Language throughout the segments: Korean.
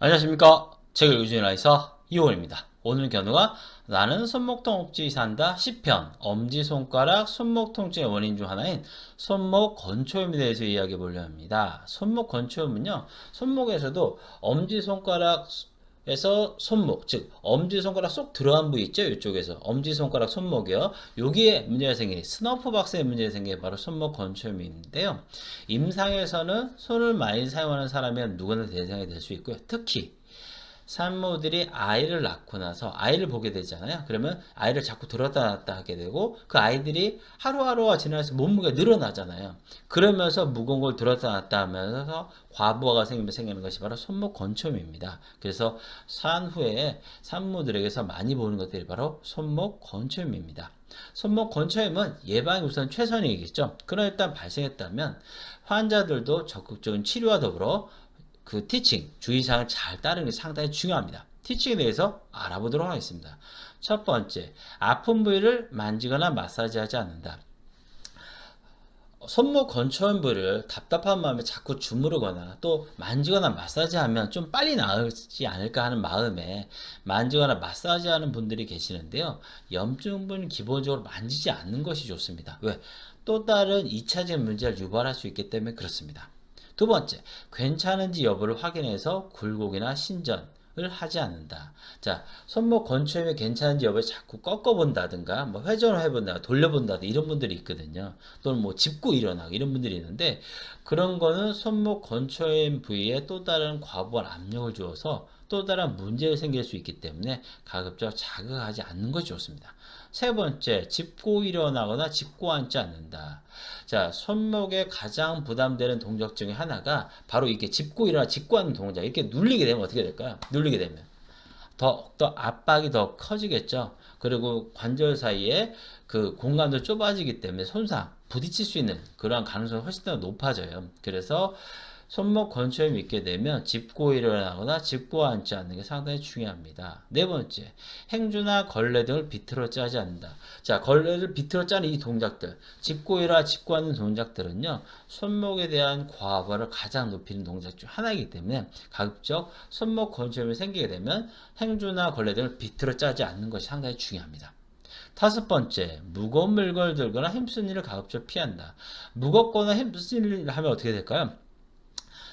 안녕하십니까. 책을 요즘에 라이서 이호원입니다. 오늘 견우가 나는 손목 통증이 산다 10편 엄지손가락 손목 통증의 원인 중 하나인 손목 건초염에 대해서 이야기해 보려 합니다. 손목 건초염은요. 손목에서도 엄지손가락 에서 손목, 즉 엄지손가락 쏙 들어간 부위 있죠? 이쪽에서 엄지손가락 손목이요. 여기에 문제가 생기니 스너프 박스에 문제가 생기는 게 바로 손목 건초염인데요. 임상에서는 손을 많이 사용하는 사람이면 누구나 대상이 될 수 있고요. 특히 산모들이 아이를 낳고 나서 아이를 보게 되잖아요. 그러면 아이를 자꾸 들었다 놨다 하게 되고 그 아이들이 하루하루가 지나서 몸무게가 늘어나잖아요. 그러면서 무거운 걸 들었다 놨다 하면서 과부하가 생기면 생기는 것이 바로 손목 건초염입니다. 그래서 산 후에 산모들에게서 많이 보는 것들이 바로 손목 건초염입니다. 손목 건초염은 예방이 우선 최선이겠죠. 그러나 일단 발생했다면 환자들도 적극적인 치료와 더불어 그 티칭, 주의사항을 잘 따르는 게 상당히 중요합니다. 티칭에 대해서 알아보도록 하겠습니다. 첫 번째, 아픈 부위를 만지거나 마사지하지 않는다. 손목 건초한 부위를 답답한 마음에 자꾸 주무르거나 또 만지거나 마사지하면 좀 빨리 나으지 않을까 하는 마음에 만지거나 마사지하는 분들이 계시는데요. 염증분은 기본적으로 만지지 않는 것이 좋습니다. 왜? 또 다른 2차적인 문제를 유발할 수 있기 때문에 그렇습니다. 두 번째, 괜찮은지 여부를 확인해서 굴곡이나 신전 을 하지 않는다. 자, 손목 건초염이 괜찮은지 여부를 자꾸 꺾어본다든가, 뭐 회전을 해본다든가, 돌려본다든가 이런 분들이 있거든요. 또는 뭐 짚고 일어나고 이런 분들이 있는데 그런 거는 손목 건초염 부위에 또 다른 과부한 압력을 주어서 또 다른 문제가 생길 수 있기 때문에 가급적 자극하지 않는 것이 좋습니다. 세 번째, 짚고 일어나거나 짚고 앉지 않는다. 자, 손목에 가장 부담되는 동작 중에 하나가 바로 이렇게 짚고 일어나 짚고 앉는 동작. 이렇게 눌리게 되면 어떻게 될까요? 눌리게 되면 더, 더 압박이 더 커지겠죠. 그리고 관절 사이에 그 공간도 좁아지기 때문에 손상, 부딪힐 수 있는 그러한 가능성이 훨씬 더 높아져요. 그래서 손목 건초염이 있게 되면 짚고 일어나거나 짚고 앉지 않는 게 상당히 중요합니다. 네 번째, 행주나 걸레 등을 비틀어 짜지 않는다. 자, 걸레를 비틀어 짜는 이 동작들, 짚고 일어나 짚고 앉는 동작들은요, 손목에 대한 과부하를 가장 높이는 동작 중 하나이기 때문에 가급적 손목 건초염이 생기게 되면 행주나 걸레 등을 비틀어 짜지 않는 것이 상당히 중요합니다. 다섯 번째, 무거운 물건을 들거나 힘쓰는 일을 가급적 피한다. 무겁거나 힘쓰는 일을 하면 어떻게 될까요?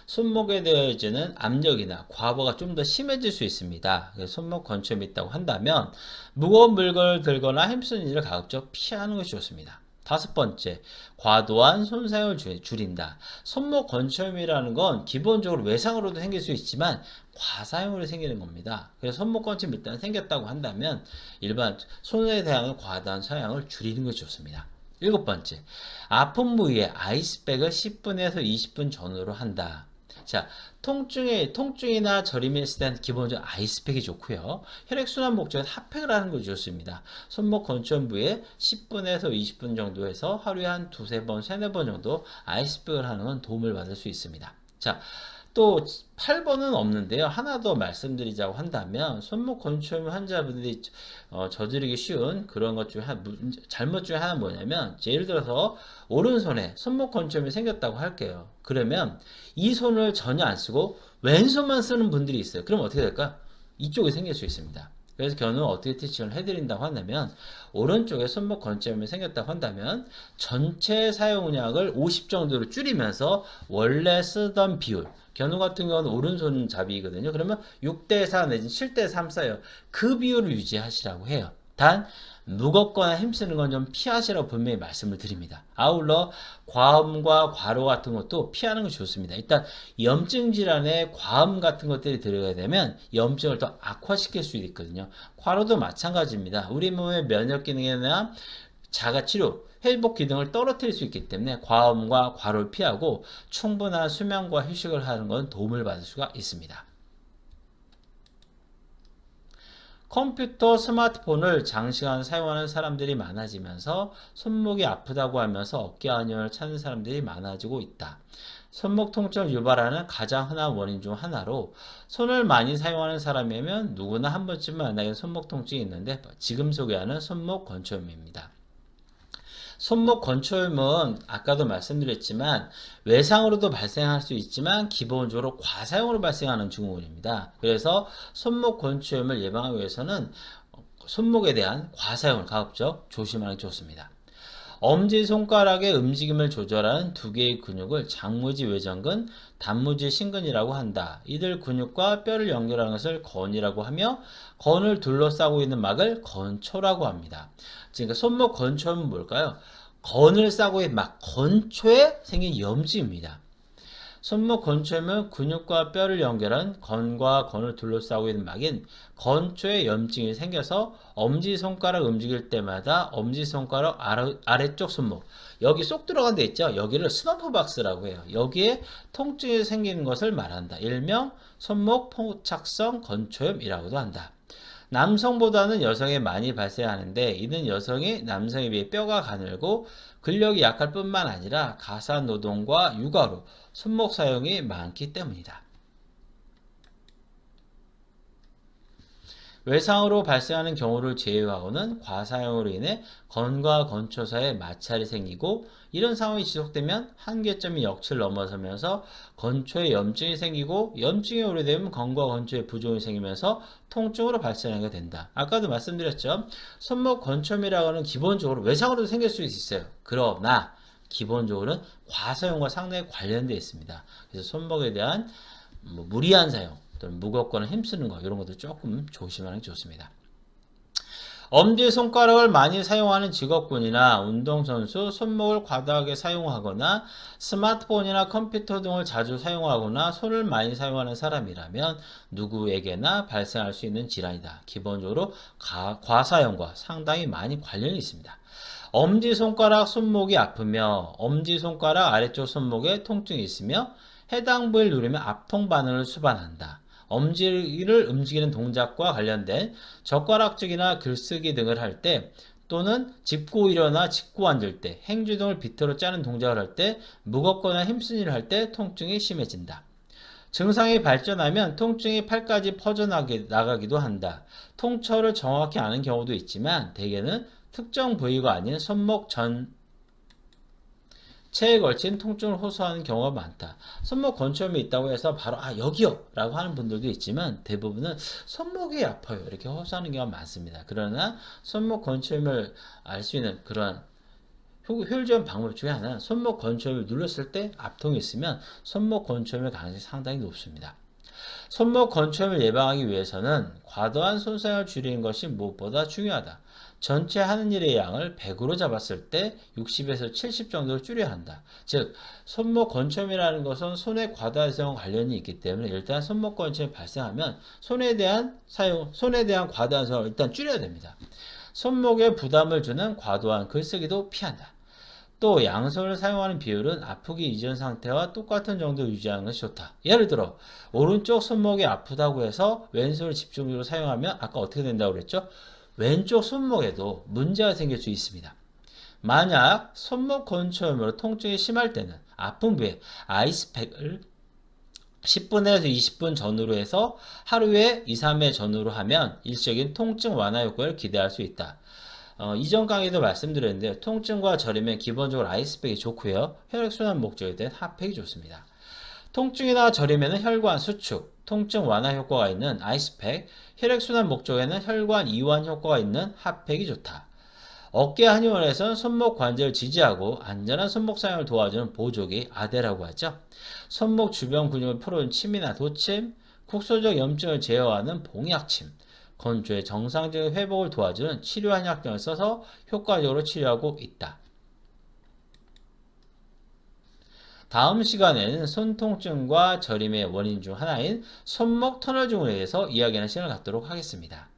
손목에 대해지는 압력이나 과부가 좀 더 심해질 수 있습니다. 손목 건초염이 있다고 한다면 무거운 물건을 들거나 힘쓰는 일을 가급적 피하는 것이 좋습니다. 다섯 번째, 과도한 손상을 줄인다. 손목 건초염이라는 건 기본적으로 외상으로도 생길 수 있지만 과사용으로 생기는 겁니다. 그래서 손목 건초염 일단 생겼다고 한다면 일반 손에 대한 과다한 사용을 줄이는 것이 좋습니다. 일곱 번째, 아픈 부위에 아이스백을 10분에서 20분 전후로 한다. 자, 통증에, 통증이나 저림이 있을 때는 기본적으로 아이스팩이 좋고요. 혈액순환 목적은 핫팩을 하는 것이 좋습니다. 손목 건초염 부에 10분에서 20분 정도 해서 하루에 한 두세 번, 세네 번 정도 아이스팩을 하는 건 도움을 받을 수 있습니다. 자, 또 8번은 없는데요. 하나 더 말씀드리자고 한다면 손목 건초염 환자분들이 어, 저지르기 쉬운 그런 것 중에 한 잘못 중에 하나 뭐냐면 예를 들어서 오른손에 손목 건초염이 생겼다고 할게요. 그러면 이 손을 전혀 안 쓰고 왼손만 쓰는 분들이 있어요. 그럼 어떻게 될까? 이쪽에 생길 수 있습니다. 그래서 견우는 어떻게 티칭을 해드린다고 한다면 오른쪽에 손목 건초염이 생겼다고 한다면 전체 사용량을 50 정도로 줄이면서 원래 쓰던 비율 견우 같은 경우는 오른손잡이거든요. 그러면 6대4 내지 7대3 써요. 그 비율을 유지하시라고 해요. 단 무겁거나 힘쓰는 건 좀 피하시라고 분명히 말씀을 드립니다. 아울러 과음과 과로 같은 것도 피하는 것이 좋습니다. 일단 염증 질환에 과음 같은 것들이 들어가게 되면 염증을 더 악화시킬 수 있거든요. 과로도 마찬가지입니다. 우리 몸의 면역 기능이나 자가 치료, 회복 기능을 떨어뜨릴 수 있기 때문에 과음과 과로를 피하고 충분한 수면과 휴식을 하는 건 도움을 받을 수가 있습니다. 컴퓨터, 스마트폰을 장시간 사용하는 사람들이 많아지면서 손목이 아프다고 하면서 어깨 안염을 찾는 사람들이 많아지고 있다. 손목 통증을 유발하는 가장 흔한 원인 중 하나로 손을 많이 사용하는 사람이면 누구나 한 번쯤은 만나게 손목 통증이 있는데 지금 소개하는 손목 건초염입니다. 손목 건초염은 아까도 말씀드렸지만 외상으로도 발생할 수 있지만 기본적으로 과사용으로 발생하는 증후군입니다. 그래서 손목 건초염을 예방하기 위해서는 손목에 대한 과사용을 가급적 조심하는 게 좋습니다. 엄지 손가락의 움직임을 조절하는 두 개의 근육을 장무지 외전근, 단무지 신근이라고 한다. 이들 근육과 뼈를 연결하는 것을 건이라고 하며 건을 둘러싸고 있는 막을 건초라고 합니다. 그러니까 손목 건초는 뭘까요? 건을 싸고 있는 막 건초에 생긴 염증입니다. 손목 건초면 근육과 뼈를 연결한 건과 건을 둘러싸고 있는 막인 건초에 염증이 생겨서 엄지손가락 움직일 때마다 엄지손가락 아래, 쪽 손목 여기 쏙 들어간 데 있죠? 여기를 스넘프 박스라고 해요. 여기에 통증이 생기는 것을 말한다. 일명 손목 포착성 건초염이라고도 한다 남성보다는 여성에 많이 발생하는데 이는 여성이 남성에 비해 뼈가 가늘고 근력이 약할 뿐만 아니라 가사 노동과 육아로 손목 사용이 많기 때문이다. 외상으로 발생하는 경우를 제외하고는 과사용으로 인해 건과 건초 사이에 마찰이 생기고 이런 상황이 지속되면 한계점이 역치를 넘어서면서 건초에 염증이 생기고 염증이 오래되면 건과 건초에 부종이 생기면서 통증으로 발생하게 된다. 아까도 말씀드렸죠. 손목 건초염이라고 하는 기본적으로 외상으로도 생길 수 있어요. 그러나 기본적으로는 과사용과 상당히 관련되어 있습니다. 그래서 손목에 대한 뭐 무리한 사용 또는 무겁거나 힘쓰는 거 이런 것도 조금 조심하는 게 좋습니다. 엄지 손가락을 많이 사용하는 직업군이나 운동선수, 손목을 과다하게 사용하거나 스마트폰이나 컴퓨터 등을 자주 사용하거나 손을 많이 사용하는 사람이라면 누구에게나 발생할 수 있는 질환이다. 기본적으로 가, 과사용과 상당히 많이 관련이 있습니다. 엄지손가락 손목이 아프며 엄지손가락 아래쪽 손목에 통증이 있으며 해당 부위를 누르면 압통 반응을 수반한다. 엄지를 움직이는 동작과 관련된 젓가락질이나 글쓰기 등을 할 때 또는 짚고 일어나 짚고 앉을 때 행주 등을 비틀어 짜는 동작을 할 때 무겁거나 힘쓴 일을 할 때 통증이 심해진다. 증상이 발전하면 통증이 팔까지 퍼져나가기도 한다. 통처를 정확히 아는 경우도 있지만 대개는 특정 부위가 아닌 손목 전 체에 걸친 통증을 호소하는 경우가 많다. 손목 건초염이 있다고 해서 바로 아 여기요 라고 하는 분들도 있지만 대부분은 손목이 아파요 이렇게 호소하는 경우가 많습니다. 그러나 손목 건초염을 알 수 있는 그런 효율적인 방법 중에 하나는 손목 건초염을 눌렀을 때 압통이 있으면 손목 건초염의 가능성이 상당히 높습니다. 손목 건초염을 예방하기 위해서는 과도한 손상을 줄이는 것이 무엇보다 중요하다. 전체 하는 일의 양을 100으로 잡았을 때 60에서 70 정도를 줄여야 한다. 즉 손목 건초염이라는 것은 손의 과다 사용 관련이 있기 때문에 일단 손목 건초염이 발생하면 손에 대한 사용, 손에 대한 과다한 사용을 일단 줄여야 됩니다. 손목에 부담을 주는 과도한 글쓰기도 피한다. 또 양손을 사용하는 비율은 아프기 이전 상태와 똑같은 정도 유지하는 것이 좋다. 예를 들어 오른쪽 손목이 아프다고 해서 왼손을 집중적으로 사용하면 아까 어떻게 된다고 그랬죠? 왼쪽 손목에도 문제가 생길 수 있습니다. 만약 손목 건초염으로 통증이 심할 때는 아픈 부위에 아이스팩을 10분에서 20분 전후로 해서 하루에 2, 3회 전후로 하면 일시적인 통증 완화 효과를 기대할 수 있다. 어, 이전 강의도 말씀드렸는데 통증과 저리면 기본적으로 아이스팩이 좋고요. 혈액순환 목적에 대한 핫팩이 좋습니다. 통증이나 저리면 혈관 수축, 통증 완화 효과가 있는 아이스팩, 혈액순환 목적에는 혈관 이완 효과가 있는 핫팩이 좋다. 어깨 한의원에서는 손목 관절을 지지하고 안전한 손목 사용을 도와주는 보조기 아대라고 하죠. 손목 주변 근육을 풀어준 침이나 도침, 국소적 염증을 제어하는 봉약침, 건조의 정상적인 회복을 도와주는 치료 한약 등을 써서 효과적으로 치료하고 있다. 다음 시간에는 손통증과 저림의 원인 중 하나인 손목 터널 증후에 대해서 이야기하는 시간을 갖도록 하겠습니다.